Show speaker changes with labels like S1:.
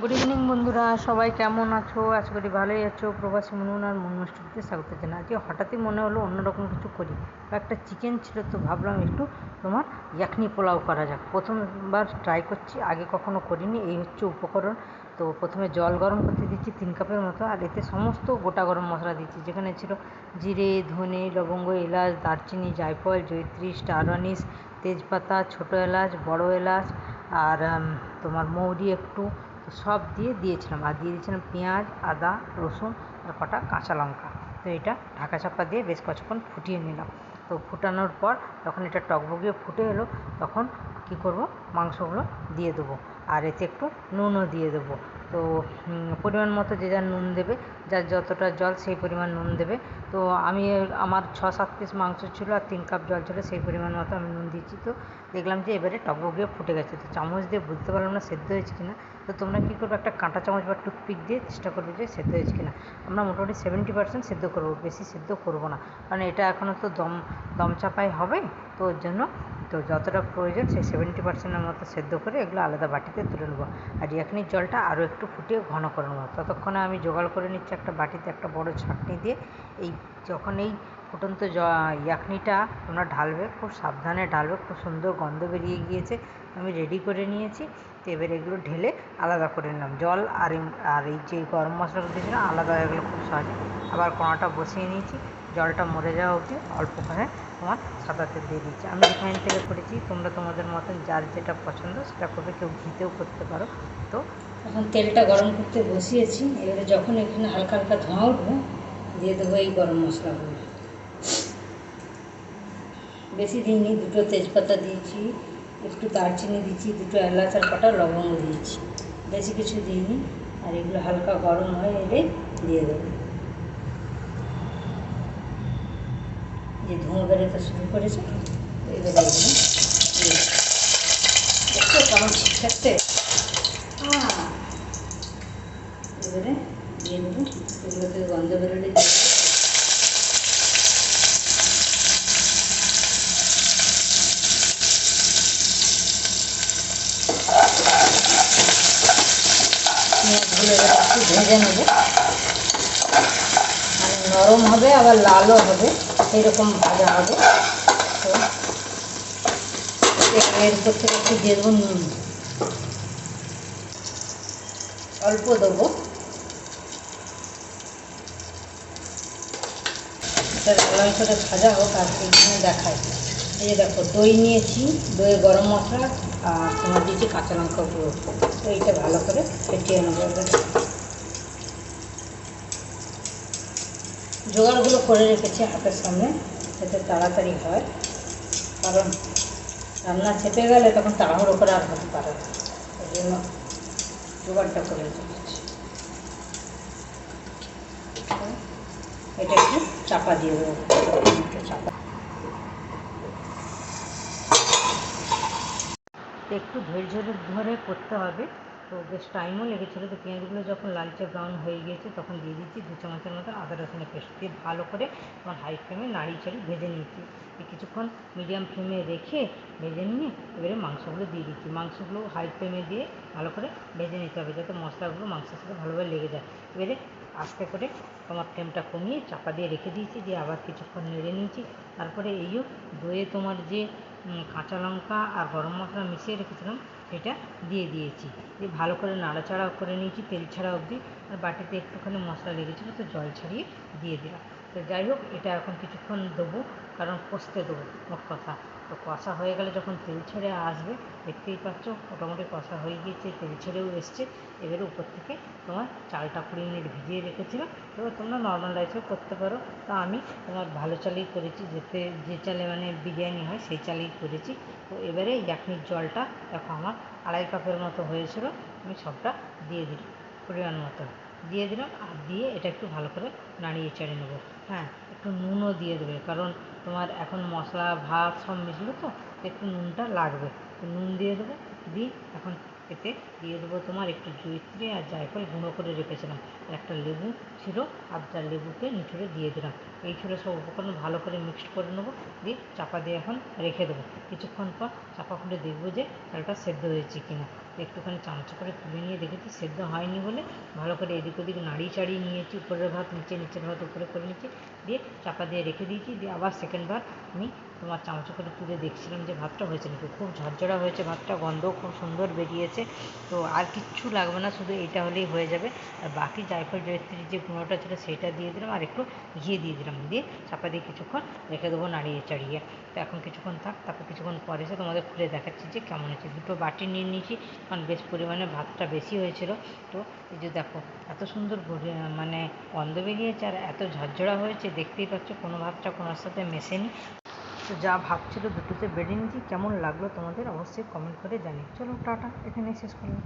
S1: Good evening বন্ধুরা। সবাই কেমন আছো? আশা করি ভালোই আছো। প্রবাসী মনুন আর মনুষ্ঠতে স্বাগত জানাই। আজকে হঠাৎই মনে হলো অন্যরকম কিছু করি। একটা চিকেন ছিল তো ভাবলাম একটু তোমার ইয়াকনি পোলাও করা যাক। প্রথমবার ট্রাই করছি, আগে কখনো করিনি। এই হচ্ছে উপকরণ। তো প্রথমে জল গরম করতে দিচ্ছি তিন কাপের মতো, আর এতে সমস্ত গোটা গরম মশলা দিচ্ছি। যেখানে ছিল জিরে, ধনে, লবঙ্গ, এলাচ, দারচিনি, জায়ফল, জয়ত্রী স্টার তেজপাতা, ছোটো এলাচ, বড় এলাচ, আর তোমার মৌরি একটু সব দিয়ে দিয়েছিলাম। আর দিয়ে দিয়েছিলাম পেঁয়াজ, আদা, রসুন আর কটা কাঁচা লঙ্কা। তো এটা ঢাকা চাপা দিয়ে বেশ কিছুক্ষণ ফুটিয়ে নিলাম। তো ফুটানোর পর যখন এটা টকবগিয়ে ফুটে এলো, তখন কী করব? মাংসগুলো দিয়ে দেবো। আর এতে একটু নুনও দিয়ে দেবো। তো পরিমাণ মতো যে যার নুন দেবে, যার যতটা জল সেই পরিমাণ নুন দেবে। তো, আমি আমার ছ সাত পিস মাংস ছিল আর তিন কাপ জল ছিল, সেই পরিমাণ মতো আমি নুন দিয়েছি। তো, দেখলাম যে এবারে টকবগিয়ে ফুটে গেছে। তো, চামচ দিয়ে বুঝতে পারলাম না সেদ্ধ হয়েছে কি না তো, তোমরা কী করবে, একটা কাঁটা চামচ বা টুথপিক দিয়ে চেষ্টা করবে যে সেদ্ধ হয়েছে কি না আমরা মোটামুটি সেভেন্টি পার্সেন্ট সেদ্ধ করব, বেশি সেদ্ধ করব না। কারণ এটা এখনও তো দম দম চাপাই হবে। তো, ওর জন্য তো যতটা প্রয়োজন সেই সেভেন্টি পার্সেন্টের মতো সেদ্ধ করে এগুলো আলাদা বাটিতে তুলে নেব। আর ইয়াখনির জলটা আরও একটু ফুটিয়ে ঘন করে নেব। ততক্ষণে আমি জোগাড় করে নিচ্ছি একটা বাটিতে একটা বড় ছাঁকনি দিয়ে। এই যখন এই ফুটন্ত জ, ইয়াখনিটা তোমরা ঢালবে, খুব সাবধানে ঢালবে, খুব সুন্দর গন্ধ বেরিয়ে গিয়েছে। আমি রেডি করে নিয়েছি। তো এবার এগুলো ঢেলে আলাদা করে নিলাম। জল আর আর এই যে গরম মশলাগুলো দিয়েছিলাম, আলাদা হয়ে গেলো খুব সহজে। আবার কড়াটা বসিয়ে নিয়েছি। জলটা মরে যাওয়া অবধি অল্প করে তোমার সাদা তেল দিয়ে দিচ্ছি। আমি রিফাইন তেলে করেছি, তোমরা তোমাদের মতন যার যেটা পছন্দ সেটা করবে, কেউ ঘিতেও করতে পারো। তো এখন তেলটা গরম করতে বসিয়েছি, এবারে যখন এখানে হালকা হালকা ধোঁয়া উঠবে, দিয়ে দেবো এই গরম মশলাগুলো। বেশি দিন দিইনি দুটো তেজপাতা দিয়েছি, একটু দারচিনি দিচ্ছি দুটো এলাচ আর কটা লবঙ্গ দিয়েছি। বেশি কিছু দিইনি, আর এগুলো হালকা গরম হয়ে এলে দিয়ে দেবো। যে ধোঁয়া বেরোতে শুরু করেছে ঠিক এবারে দিয়ে দেবো এগুলোতে গন্ধ বেরোলে ভেজে নেব। মানে নরম হবে, আবার লালও হবে। সেরকম ভাজা হবে। তো এর উপর থেকে একটু দেবো নুন। অল্প দেবো। লাল ভাজা হোক আর এইখানে দেখায় এই যে দেখো, দই নিয়েছি, দই গরম মশলা আর তোমার দিয়েছি কাঁচা লঙ্কা গুঁড়ো। তো এইটা ভালো করে ফেটিয়ে নেব জোগাড়গুলো করে রেখেছি হাতের সামনে, যাতে তাড়াতাড়ি হয়। কারণ রান্না চেপে গেলে তখন তাড়াহুড়ো করে আর হতে পারে না। ওই জন্য জোগাড়টা করে রেখেছি এটা একটু চাপা দিয়ে দেবো। চাপা। একটু ধৈর্য ধরে করতে হবে। তো বেশ টাইমও লেগেছিলো তো পেঁয়াজগুলো যখন লালচে ব্রাউন হয়ে গিয়েছে তখন দিয়ে দিচ্ছি দু চামচের মতো আদা রসুনের পেস্ট দিয়ে ভালো করে তোমার হাই ফ্লেমে নাড়িয়ে চাড়িয়ে ভেজে নিয়েছি। কিছুক্ষণ মিডিয়াম ফ্লেমে রেখে ভেজে নিয়ে এবারে মাংসগুলো দিয়ে দিচ্ছি। মাংসগুলো হাই ফ্লেমে দিয়ে ভালো করে ভেজে নিতে হবে যাতে মশলাগুলো মাংসের সাথে ভালোভাবে লেগে যায়। এবারে আস্তে করে তোমার ফ্লেমটা কমিয়ে চাপা দিয়ে রেখে দিয়েছি, দিয়ে আবার কিছুক্ষণ নেড়ে নিয়েছি। তারপরে এইও দইয়ে তোমার যে কাঁচা লঙ্কা আর গরম মশলা মিশিয়ে রেখেছিলাম, সেটা দিয়ে দিয়েছি। দিয়ে ভালো করে নাড়াচাড়া করে নিয়েছি তেল ছাড়া অবধি। আর বাটিতে একটুখানি মশলা লেগেছিলো, তো জল ছাড়িয়ে দিয়ে দিলাম। তো যাই হোক, এটা এখন কিছুক্ষণ দেবো। কারণ কষতে দেবো, মোট কথা। তো কষা হয়ে গেলে যখন তেল ছেড়ে আসবে, দেখতেই পাচ্ছ মোটামুটি কষা হয়ে গিয়েছে, তেল ছেড়েও এসছে। এবারে উপর থেকে তোমার চালটা কুড়ি মিনিট ভিজিয়ে রেখেছিলাম। এবার তোমরা নর্মাল রাইসও করতে পারো। তা আমি তোমার ভালো চালেই করেছি, যেতে, যে চালে মানে বিরিয়ানি হয়, সেই চালেই করেছি। তো এবারে ইয়াকনির জলটা, দেখো আমার আড়াই কাপের মতো হয়েছিল, আমি সবটা দিয়ে দিলাম, পরিমাণ মতো। দিয়ে দিলাম আর দিয়ে এটা একটু ভালো করে নাড়িয়ে চেড়ে নেব। হ্যাঁ একটু নুনও দিয়ে দেবে, কারণ তোমার এখন মশলা, ভাত সব মিশলো তো একটু নুনটা লাগবে। নুন দিয়ে দেবে, দিয়ে এখন এতে দিয়ে দেবো তোমার একটু জয়িত্রী আর জায়ফল গুঁড়ো করে রেখেছিলাম। একটা লেবু ছিল আধটা লেবুকে নিচড়ে দিয়ে দিলাম। এই ছিল সব উপকরণ, ভালো করে মিক্সড করে নেব, দিয়ে চাপা দিয়ে এখন রেখে দেবো। কিছুক্ষণ পর চাপা খুলে দেখব যে চালটা সেদ্ধ হয়েছে কিনা। একটুখানি চামচ করে তুলে নিয়ে দেখেছি, সেদ্ধ হয়নি বলে ভালো করে এদিক ওদিক নাড়িয়ে চাড়িয়ে নিয়েছি, উপরের ভাত, নিচে, নিচের ভাত উপরে করে নিয়েছি, দিয়ে চাপা দিয়ে রেখে দিয়েছি, দিয়ে আবার সেকেন্ড বার আমি তোমার চামচ করে তুলে দেখছিলাম যে ভাতটা হয়েছে নাকি। খুব ঝরঝরা হয়েছে ভাতটা, গন্ধও খুব সুন্দর বেরিয়েছে। তো আর কিচ্ছু লাগবে না, শুধু এটা হলেই হয়ে যাবে। আর বাকি জায়ফল জয়ত্রীর যে গুঁড়োটা ছিল, সেটা দিয়ে দিলাম, আর একটু ঘি দিয়ে দিলাম। দিয়ে চাপা দিয়ে কিছুক্ষণ রেখে দেবো নাড়িয়ে চাড়িয়ে। তো এখন কিছুক্ষণ থাক, তারপর কিছুক্ষণ পরে এসে তোমাদের খুলে দেখাচ্ছি যে কেমন হয়েছে। দুটো বাটি নিয়ে নিয়েছি, কারণ বেশ পরিমাণে ভাতটা বেশি হয়েছিল। তো এই যে দেখো, এত সুন্দর মানে গন্ধ বেরিয়েছে আর এত ঝরঝরা হয়েছে, দেখতেই পাচ্ছ কোনো ভাতটা কোনোর সাথে মেশেনি। তো যা ভাবছিলো দুটোতে বেড়ে নিয়েছি, কেমন লাগল তোমাদের অবশ্যই কমেন্ট করে জানিও। চলো, টাটা, এখানেই শেষ করলাম।